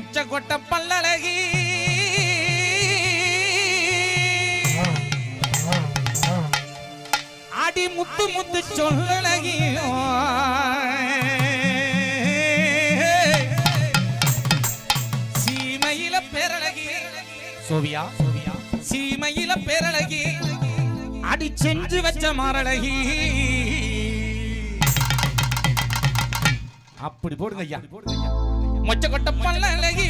மொச்ச கொட்ட பல்லழகி. அடி முத்து முத்து சொல்லழகியோ சீமையில பேரழகி. சோவியா சோவியா சீமையில பேரழகி. அடி செஞ்சு வச்ச மாரழகி. அப்படி போடுங்க ஐயா போடுங்க ஐயா. മൊച്ചക്കൊട്ടപ്പള്ളലകി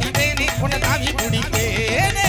குடித்தேனே உன தாவி குடித்தேனே.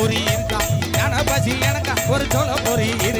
பொறி இருக்கா கன பசி எனக்கா ஒரு சொல்ல பொறி இரு